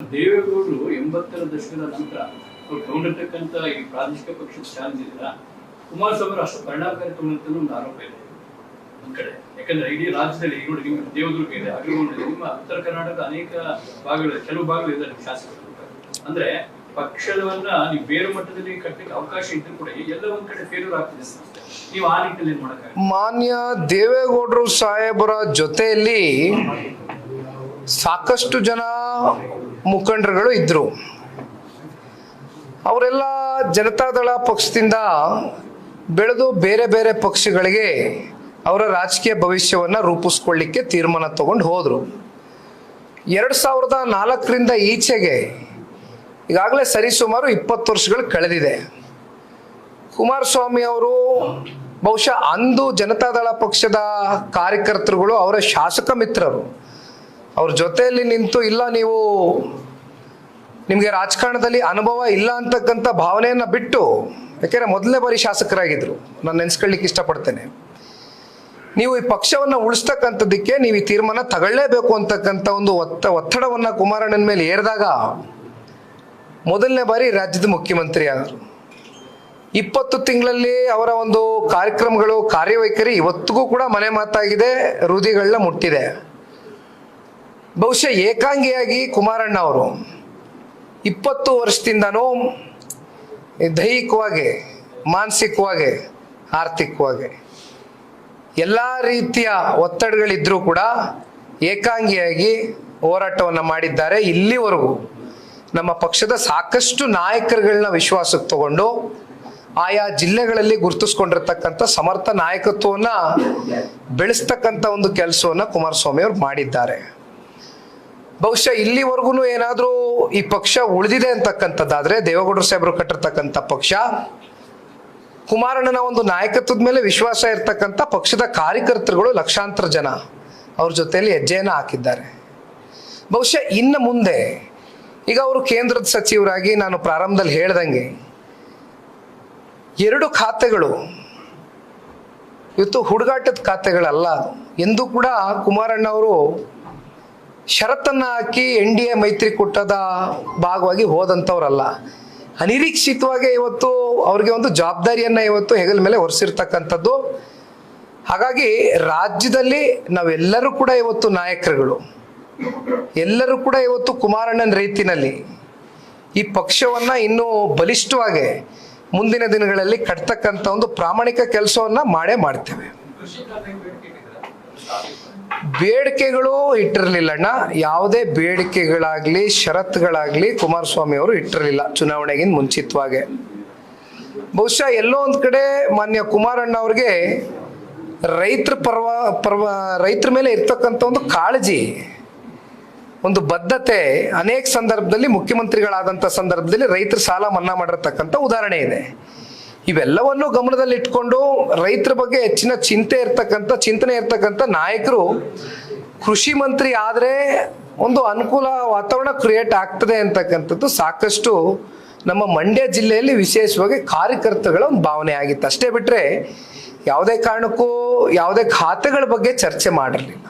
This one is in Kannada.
ದೇವೇಗೌಡರು ಎಂಬತ್ತರ ದಶಕದ ನಂತರ ಅವ್ರು ತಗೊಂಡಿರ್ತಕ್ಕಂಥ ಈ ಪ್ರಾದೇಶಿಕ ಪಕ್ಷದ ಇದೆಯಲ್ಲ ಕುಮಾರಸ್ವಾಮಿ ಅಷ್ಟು ಪರಿಣಾಮಕಾರಿ ತಗೊಂಡಂತ ಒಂದು ಆರೋಪ ಇದೆ. ಒಂದ್ ಕಡೆ. ಯಾಕಂದ್ರೆ ಇಡೀ ರಾಜ್ಯದಲ್ಲಿ ನೋಡಿ ನಿಮ್ಮ ದೇವದುರ್ಗ ಇದೆ ಅಗ್ರಗೊಂಡ ನಿಮ್ಮ ಉತ್ತರ ಕರ್ನಾಟಕದ ಅನೇಕ ಭಾಗಗಳು ಕೆಲವು ಭಾಗಗಳು ಇದೆ ನಿಮ್ಮ ಶಾಸಕರು ಅಂದ್ರೆ ಪಕ್ಷವನ್ನ ನೀವು ಬೇರೆ ಮಟ್ಟದಲ್ಲಿ ಕಟ್ಟಲಿಕ್ಕೆ ಅವಕಾಶ ಇದ್ರೂ ಕೂಡ ಎಲ್ಲ ಒಂದ್ ಕಡೆ ಫೇಲ್ಯೂರ್ ಆಗ್ತಿದೆ ನೀವು ಆ ನಿಟ್ಟಿನಲ್ಲಿ ಏನ್ ಮಾಡಕ್ಕೆ ಮಾನ್ಯ ದೇವೇಗೌಡರು ಸಾಹೇಬರ ಜೊತೆಯಲ್ಲಿ ಸಾಕಷ್ಟು ಜನ ಮುಖಂಡರುಗಳು ಇದ್ರು. ಅವರೆಲ್ಲ ಜನತಾದಳ ಪಕ್ಷದಿಂದ ಬೆಳೆದು ಬೇರೆ ಬೇರೆ ಪಕ್ಷಗಳಿಗೆ ಅವರ ರಾಜಕೀಯ ಭವಿಷ್ಯವನ್ನು ರೂಪಿಸ್ಕೊಳ್ಳಿಕ್ಕೆ ತೀರ್ಮಾನ ತಗೊಂಡು ಹೋದರು. ಎರಡು ಸಾವಿರದ ನಾಲ್ಕರಿಂದ ಈಚೆಗೆ ಈಗಾಗಲೇ ಸರಿಸುಮಾರು ಇಪ್ಪತ್ತು ವರ್ಷಗಳು ಕಳೆದಿದೆ. ಕುಮಾರಸ್ವಾಮಿ ಅವರು ಬಹುಶಃ ಅಂದು ಜನತಾದಳ ಪಕ್ಷದ ಕಾರ್ಯಕರ್ತರುಗಳು ಅವರ ಶಾಸಕ ಮಿತ್ರರು. ಅವ್ರ ಜೊತೆಯಲ್ಲಿ ನಿಂತು ಇಲ್ಲ ನೀವು ನಿಮಗೆ ರಾಜಕಾರಣದಲ್ಲಿ ಅನುಭವ ಇಲ್ಲ ಅಂತಕ್ಕಂಥ ಭಾವನೆಯನ್ನು ಬಿಟ್ಟು, ಯಾಕೆಂದರೆ ಮೊದಲನೇ ಬಾರಿ ಶಾಸಕರಾಗಿದ್ದರು ನಾನು ನೆನೆಸ್ಕೊಳ್ಳಿಕ್ಕೆ ಇಷ್ಟಪಡ್ತೇನೆ. ನೀವು ಈ ಪಕ್ಷವನ್ನು ಉಳಿಸ್ತಕ್ಕಂಥದ್ದಕ್ಕೆ ನೀವು ಈ ತೀರ್ಮಾನ ತಗೊಳ್ಳೇಬೇಕು ಅಂತಕ್ಕಂಥ ಒಂದು ಒತ್ತ, ಒತ್ತಡವನ್ನು ಕುಮಾರಣ್ಣನ ಮೇಲೆ ಏರಿದಾಗ ಮೊದಲನೇ ಬಾರಿ ರಾಜ್ಯದ ಮುಖ್ಯಮಂತ್ರಿ ಆದರು. ಇಪ್ಪತ್ತು ತಿಂಗಳಲ್ಲಿ ಅವರ ಒಂದು ಕಾರ್ಯಕ್ರಮಗಳು, ಕಾರ್ಯವೈಖರಿ ಇವತ್ತಿಗೂ ಕೂಡ ಮನೆ ಮಾತಾಗಿದೆ ಹೃದಯಗಳನ್ನ ಮುಟ್ಟಿದೆ. ಬಹುಶಃ ಏಕಾಂಗಿಯಾಗಿ ಕುಮಾರಣ್ಣ ಅವರು ಇಪ್ಪತ್ತು ವರ್ಷದಿಂದನೂ ದೈಹಿಕವಾಗಿ, ಮಾನಸಿಕವಾಗಿ, ಆರ್ಥಿಕವಾಗಿ ಎಲ್ಲ ರೀತಿಯ ಒತ್ತಡಗಳಿದ್ದರೂ ಕೂಡ ಏಕಾಂಗಿಯಾಗಿ ಹೋರಾಟವನ್ನು ಮಾಡಿದ್ದಾರೆ. ಇಲ್ಲಿವರೆಗೂ ನಮ್ಮ ಪಕ್ಷದ ಸಾಕಷ್ಟು ನಾಯಕರುಗಳನ್ನ ವಿಶ್ವಾಸಕ್ಕೆ ತಗೊಂಡು ಆಯಾ ಜಿಲ್ಲೆಗಳಲ್ಲಿ ಗುರುತಿಸ್ಕೊಂಡಿರ್ತಕ್ಕಂಥ ಸಮರ್ಥ ನಾಯಕತ್ವವನ್ನು ಬೆಳೆಸ್ತಕ್ಕಂಥ ಒಂದು ಕೆಲಸವನ್ನು ಕುಮಾರಸ್ವಾಮಿ ಅವರು ಮಾಡಿದ್ದಾರೆ. ಬಹುಶಃ ಇಲ್ಲಿವರೆಗೂ ಏನಾದರೂ ಈ ಪಕ್ಷ ಉಳಿದಿದೆ ಅಂತಕ್ಕಂಥದ್ದಾದ್ರೆ ದೇವೇಗೌಡರು ಸಾಹೇಬರು ಕಟ್ಟಿರ್ತಕ್ಕಂಥ ಪಕ್ಷ, ಕುಮಾರಣ್ಣನ ಒಂದು ನಾಯಕತ್ವದ ಮೇಲೆ ವಿಶ್ವಾಸ ಇರ್ತಕ್ಕಂಥ ಪಕ್ಷದ ಕಾರ್ಯಕರ್ತರುಗಳು ಲಕ್ಷಾಂತರ ಜನ ಅವ್ರ ಜೊತೆಯಲ್ಲಿ ಹೆಜ್ಜೆಯನ್ನು ಹಾಕಿದ್ದಾರೆ. ಬಹುಶಃ ಇನ್ನು ಮುಂದೆ, ಈಗ ಅವರು ಕೇಂದ್ರದ ಸಚಿವರಾಗಿ ನಾನು ಪ್ರಾರಂಭದಲ್ಲಿ ಹೇಳ್ದಂಗೆ, ಎರಡು ಖಾತೆಗಳು, ಇವತ್ತು ಹುಡುಗಾಟದ ಖಾತೆಗಳಲ್ಲ, ಎಂದು ಕೂಡ ಕುಮಾರಣ್ಣ ಅವರು ಷರತ್ತನ್ನು ಹಾಕಿ ಎನ್ ಡಿ ಎ ಮೈತ್ರಿಕೂಟದ ಭಾಗವಾಗಿ ಹೋದಂಥವ್ರಲ್ಲ, ಅನಿರೀಕ್ಷಿತವಾಗಿ ಇವತ್ತು ಅವ್ರಿಗೆ ಒಂದು ಜವಾಬ್ದಾರಿಯನ್ನು ಇವತ್ತು ಹೆಗಲ ಮೇಲೆ ಹೊರಿಸಿರ್ತಕ್ಕಂಥದ್ದು ಹಾಗಾಗಿ ರಾಜ್ಯದಲ್ಲಿ ನಾವೆಲ್ಲರೂ ಕೂಡ ಇವತ್ತು ನಾಯಕರುಗಳು, ಎಲ್ಲರೂ ಕೂಡ ಇವತ್ತು ಕುಮಾರಣ್ಣನ ರೀತಿನಲ್ಲಿ ಈ ಪಕ್ಷವನ್ನು ಇನ್ನೂ ಬಲಿಷ್ಠವಾಗಿ ಮುಂದಿನ ದಿನಗಳಲ್ಲಿ ಕಟ್ತಕ್ಕಂಥ ಒಂದು ಪ್ರಾಮಾಣಿಕ ಕೆಲಸವನ್ನು ಮಾಡೇ ಮಾಡ್ತೇವೆ. ಬೇಡಿಕೆಗಳು ಇಟ್ಟಿರಲಿಲ್ಲಣ್ಣ. ಯಾವುದೇ ಬೇಡಿಕೆಗಳಾಗ್ಲಿ, ಷರತ್ತುಗಳಾಗ್ಲಿ ಕುಮಾರಸ್ವಾಮಿ ಅವರು ಇಟ್ಟಿರಲಿಲ್ಲ ಚುನಾವಣೆಗಿಂತ ಮುಂಚಿತವಾಗಿ. ಬಹುಶಃ ಎಲ್ಲೋ ಒಂದು ಕಡೆ ಮಾನ್ಯ ಕುಮಾರಣ್ಣ ಅವ್ರಿಗೆ ರೈತರ ಪರ್ವ ಪರ್ವ, ರೈತರ ಮೇಲೆ ಇರ್ತಕ್ಕಂಥ ಒಂದು ಕಾಳಜಿ, ಒಂದು ಬದ್ಧತೆ ಅನೇಕ ಸಂದರ್ಭದಲ್ಲಿ ಮುಖ್ಯಮಂತ್ರಿಗಳಾದಂಥ ಸಂದರ್ಭದಲ್ಲಿ ರೈತರ ಸಾಲ ಮನ್ನಾ ಮಾಡಿರ್ತಕ್ಕಂಥ ಉದಾಹರಣೆ ಇದೆ. ಇವೆಲ್ಲವನ್ನು ಗಮನದಲ್ಲಿ ಇಟ್ಕೊಂಡು ರೈತರ ಬಗ್ಗೆ ಹೆಚ್ಚಿನ ಚಿಂತೆ ಇರ್ತಕ್ಕಂಥ, ಚಿಂತನೆ ಇರ್ತಕ್ಕಂಥ ನಾಯಕರು ಕೃಷಿ ಮಂತ್ರಿ ಆದರೆ ಒಂದು ಅನುಕೂಲ ವಾತಾವರಣ ಕ್ರಿಯೇಟ್ ಆಗ್ತದೆ ಅಂತಕ್ಕಂಥದ್ದು ಸಾಕಷ್ಟು ನಮ್ಮ ಮಂಡ್ಯ ಜಿಲ್ಲೆಯಲ್ಲಿ ವಿಶೇಷವಾಗಿ ಕಾರ್ಯಕರ್ತಗಳ ಒಂದು ಭಾವನೆ ಆಗಿತ್ತು. ಅಷ್ಟೇ ಬಿಟ್ಟರೆ ಯಾವುದೇ ಕಾರಣಕ್ಕೂ ಯಾವುದೇ ಖಾತೆಗಳ ಬಗ್ಗೆ ಚರ್ಚೆ ಮಾಡಿರಲಿಲ್ಲ.